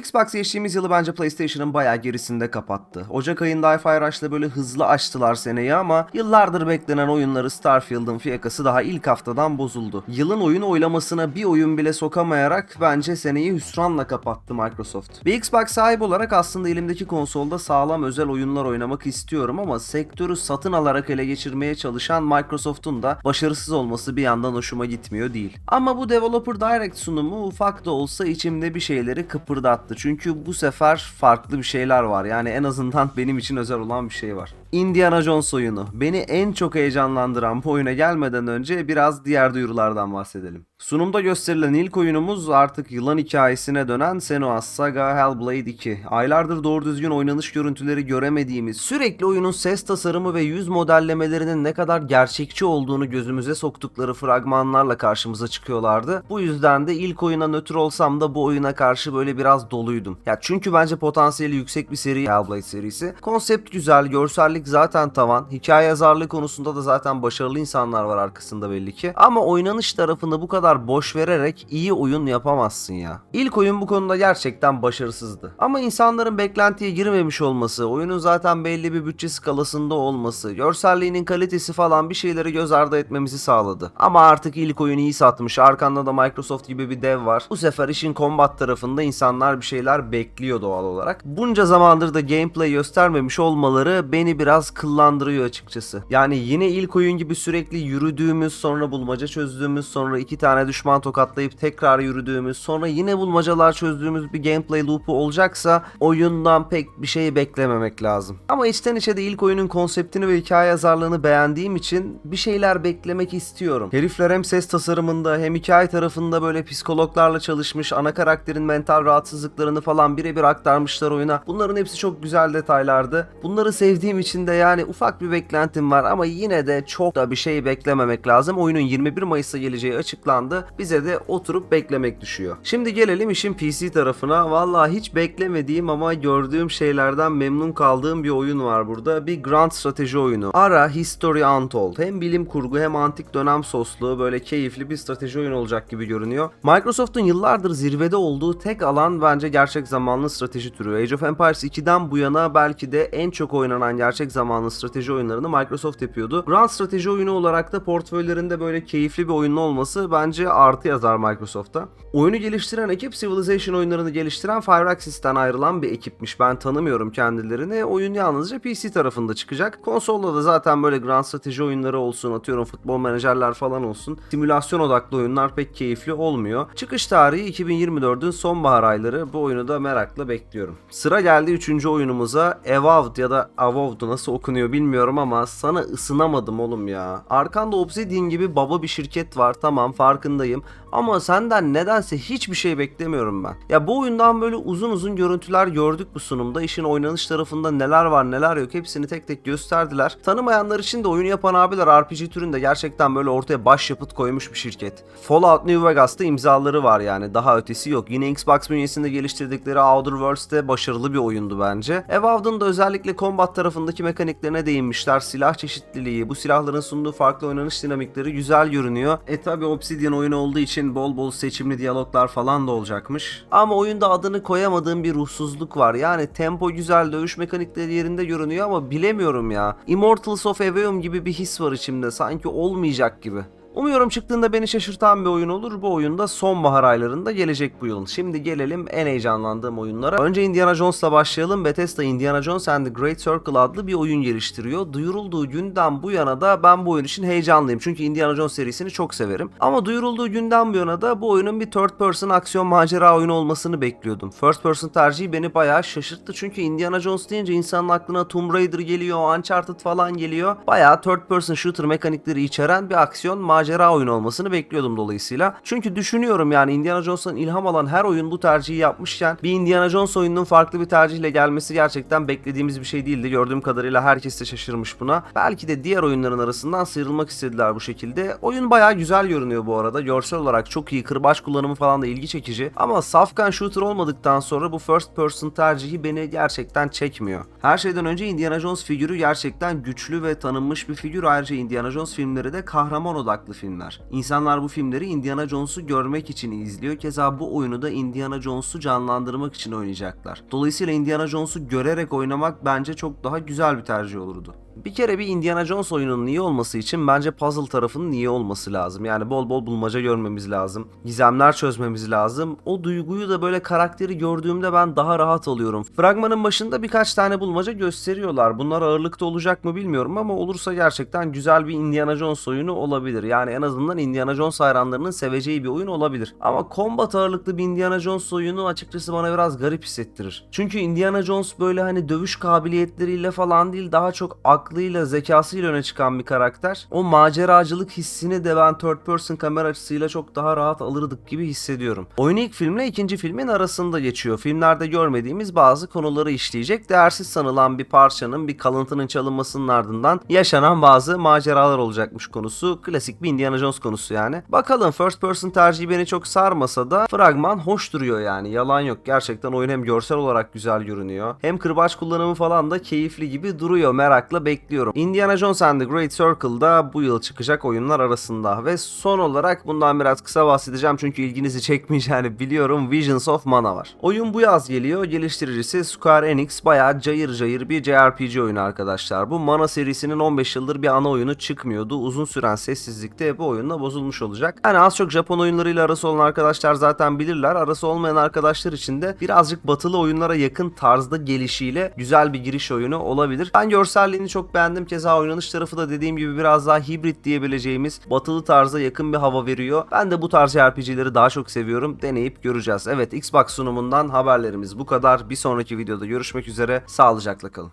Xbox geçtiğimiz yılı bence PlayStation'ın bayağı gerisinde kapattı. Ocak ayında Hi-Fi Rush'la böyle hızlı açtılar seneyi ama yıllardır beklenen oyunları Starfield'ın fiyakası daha ilk haftadan bozuldu. Yılın oyun oylamasına bir oyun bile sokamayarak bence seneyi hüsranla kapattı Microsoft. Bir Xbox sahibi olarak aslında elimdeki konsolda sağlam özel oyunlar oynamak istiyorum ama sektörü satın alarak ele geçirmeye çalışan Microsoft'un da başarısız olması bir yandan hoşuma gitmiyor değil. Ama bu Developer Direct sunumu ufak da olsa içimde bir şeyleri kıpırdattı. Çünkü bu sefer farklı bir şeyler var. Yani en azından benim için özel olan bir şey var. Indiana Jones oyunu. Beni en çok heyecanlandıran bu oyuna gelmeden önce biraz diğer duyurulardan bahsedelim. Sunumda gösterilen ilk oyunumuz artık yılan hikayesine dönen Senua's Saga Hellblade 2. Aylardır doğru düzgün oynanış görüntüleri göremediğimiz, sürekli oyunun ses tasarımı ve yüz modellemelerinin ne kadar gerçekçi olduğunu gözümüze soktukları fragmanlarla karşımıza çıkıyorlardı. Bu yüzden de ilk oyuna nötr olsam da bu oyuna karşı böyle biraz doluydum. Ya çünkü bence potansiyeli yüksek bir seri Hellblade serisi. Konsept güzel, görsellik zaten tavan. Hikaye yazarlığı konusunda da zaten başarılı insanlar var arkasında belli ki. Ama oynanış tarafını bu kadar boş vererek iyi oyun yapamazsın ya. İlk oyun bu konuda gerçekten başarısızdı. Ama insanların beklentiye girmemiş olması, oyunun zaten belli bir bütçe skalasında olması, görselliğinin kalitesi falan bir şeyleri göz ardı etmemizi sağladı. Ama artık ilk oyun iyi satmış, arkanda da Microsoft gibi bir dev var. Bu sefer işin combat tarafında insanlar bir şeyler bekliyor doğal olarak. Bunca zamandır da gameplay göstermemiş olmaları beni biraz kıllandırıyor açıkçası. Yani yine ilk oyun gibi sürekli yürüdüğümüz, sonra bulmaca çözdüğümüz, sonra iki tane düşman tokatlayıp tekrar yürüdüğümüz, sonra yine bulmacalar çözdüğümüz bir gameplay loop'u olacaksa oyundan pek bir şey beklememek lazım. Ama içten içe de ilk oyunun konseptini ve hikaye yazarlığını beğendiğim için bir şeyler beklemek istiyorum. Herifler hem ses tasarımında hem hikaye tarafında böyle psikologlarla çalışmış, ana karakterin mental rahatsızlıklarını falan birebir aktarmışlar oyuna. Bunların hepsi çok güzel detaylardı. Bunları sevdiğim için de yani ufak bir beklentim var ama yine de çok da bir şey beklememek lazım. Oyunun 21 Mayıs'ta geleceği açıklandı. Bize de oturup beklemek düşüyor. Şimdi gelelim işin PC tarafına. Vallahi hiç beklemediğim ama gördüğüm şeylerden memnun kaldığım bir oyun var burada. Bir grand strateji oyunu. Ara History Untold. Hem bilim kurgu hem antik dönem soslu böyle keyifli bir strateji oyunu olacak gibi görünüyor. Microsoft'un yıllardır zirvede olduğu tek alan bence gerçek zamanlı strateji türü. Age of Empires 2'den bu yana belki de en çok oynanan gerçek zamanlı strateji oyunlarını Microsoft yapıyordu. Grand strateji oyunu olarak da portföylerinde böyle keyifli bir oyunun olması bence artı yazar Microsoft'a. Oyunu geliştiren ekip Civilization oyunlarını geliştiren Firaxis'ten ayrılan bir ekipmiş. Ben tanımıyorum kendilerini. Oyun yalnızca PC tarafında çıkacak. Konsolda da zaten böyle grand strateji oyunları olsun, atıyorum futbol menajerler falan olsun. Simülasyon odaklı oyunlar pek keyifli olmuyor. Çıkış tarihi 2024'ün sonbahar ayları. Bu oyunu da merakla bekliyorum. Sıra geldi 3. oyunumuza. Evolved ya da Evolved nasıl okunuyor bilmiyorum ama sana ısınamadım oğlum ya. Arkanda Obsidian gibi baba bir şirket var tamam farkındayım. Ama senden nedense hiçbir şey beklemiyorum ben. Ya bu oyundan böyle uzun uzun görüntüler gördük bu sunumda. İşin oynanış tarafında neler var neler yok hepsini tek tek gösterdiler. Tanımayanlar için de oyunu yapan abiler RPG türünde gerçekten böyle ortaya başyapıt koymuş bir şirket. Fallout New Vegas'ta imzaları var yani daha ötesi yok. Yine Xbox bünyesinde geliştirdikleri Outer Worlds'te başarılı bir oyundu bence. Evolved'ın da özellikle combat tarafındaki mekaniklerine değinmişler. Silah çeşitliliği, bu silahların sunduğu farklı oynanış dinamikleri güzel görünüyor. E tabi Obsidian oyunu olduğu için bol bol seçimli diyaloglar falan da olacakmış. Ama oyunda adını koyamadığım bir ruhsuzluk var. Yani tempo güzel, dövüş mekanikleri yerinde görünüyor ama bilemiyorum ya. Immortals of Eveum gibi bir his var içimde. Sanki olmayacak gibi. Umuyorum çıktığında beni şaşırtan bir oyun olur. Bu oyunda sonbahar aylarında gelecek bu yılın. Şimdi gelelim en heyecanlandığım oyunlara. Önce Indiana Jones'la başlayalım. Bethesda Indiana Jones and the Great Circle adlı bir oyun geliştiriyor. Duyurulduğu günden bu yana da ben bu oyun için heyecanlıyım. Çünkü Indiana Jones serisini çok severim. Ama duyurulduğu günden bu yana da bu oyunun bir third person aksiyon macera oyunu olmasını bekliyordum. First person tercihi beni bayağı şaşırttı. Çünkü Indiana Jones deyince insanın aklına Tomb Raider geliyor, Uncharted falan geliyor. Bayağı third person shooter mekanikleri içeren bir aksiyon macera oyunu olmasını bekliyordum dolayısıyla. Çünkü düşünüyorum yani Indiana Jones'tan ilham alan her oyun bu tercihi yapmışken bir Indiana Jones oyununun farklı bir tercihle gelmesi gerçekten beklediğimiz bir şey değildi. Gördüğüm kadarıyla herkes de şaşırmış buna. Belki de diğer oyunların arasından sıyrılmak istediler bu şekilde. Oyun bayağı güzel görünüyor bu arada. Görsel olarak çok iyi. Kırbaç kullanımı falan da ilgi çekici. Ama safkan shooter olmadıktan sonra bu first person tercihi beni gerçekten çekmiyor. Her şeyden önce Indiana Jones figürü gerçekten güçlü ve tanınmış bir figür. Ayrıca Indiana Jones filmleri de kahraman odaklı farklı filmler. İnsanlar bu filmleri Indiana Jones'u görmek için izliyor. Keza bu oyunu da Indiana Jones'u canlandırmak için oynayacaklar. Dolayısıyla Indiana Jones'u görerek oynamak bence çok daha güzel bir tercih olurdu. Bir kere bir Indiana Jones oyununun iyi olması için bence puzzle tarafının iyi olması lazım. Yani bol bol bulmaca görmemiz lazım. Gizemler çözmemiz lazım. O duyguyu da böyle karakteri gördüğümde ben daha rahat alıyorum. Fragmanın başında birkaç tane bulmaca gösteriyorlar. Bunlar ağırlıkta olacak mı bilmiyorum ama olursa gerçekten güzel bir Indiana Jones oyunu olabilir. Yani en azından Indiana Jones hayranlarının seveceği bir oyun olabilir. Ama combat ağırlıklı bir Indiana Jones oyunu açıkçası bana biraz garip hissettirir. Çünkü Indiana Jones böyle hani dövüş kabiliyetleriyle falan değil daha çok aklıyla, zekasıyla öne çıkan bir karakter. O maceracılık hissini de ben third person kamera açısıyla çok daha rahat alırdık gibi hissediyorum. Oyun ilk filmle ikinci filmin arasında geçiyor. Filmlerde görmediğimiz bazı konuları işleyecek. Değersiz sanılan bir parçanın, bir kalıntının çalınmasının ardından yaşanan bazı maceralar olacakmış konusu. Klasik bir Indiana Jones konusu yani. Bakalım first person tercihi beni çok sarmasa da fragman hoş duruyor yani. Yalan yok. Gerçekten oyun hem görsel olarak güzel görünüyor. Hem kırbaç kullanımı falan da keyifli gibi duruyor. Merakla bekliyorum. Indiana Jones and the Great Circle'da bu yıl çıkacak oyunlar arasında. Ve son olarak bundan biraz kısa bahsedeceğim çünkü ilginizi çekmeyeceğini biliyorum. Visions of Mana var. Oyun bu yaz geliyor. Geliştiricisi Square Enix bayağı cayır cayır bir JRPG oyunu arkadaşlar. Bu Mana serisinin 15 yıldır bir ana oyunu çıkmıyordu. Uzun süren sessizlikte bu oyunla bozulmuş olacak. Yani az çok Japon oyunlarıyla arası olan arkadaşlar zaten bilirler. Arası olmayan arkadaşlar için de birazcık batılı oyunlara yakın tarzda gelişiyle güzel bir giriş oyunu olabilir. Ben görselliğini çok beğendim. Keza oynanış tarafı da dediğim gibi biraz daha hibrit diyebileceğimiz batılı tarza yakın bir hava veriyor. Ben de bu tarz RPG'leri daha çok seviyorum. Deneyip göreceğiz. Evet Xbox sunumundan haberlerimiz bu kadar. Bir sonraki videoda görüşmek üzere. Sağlıcakla kalın.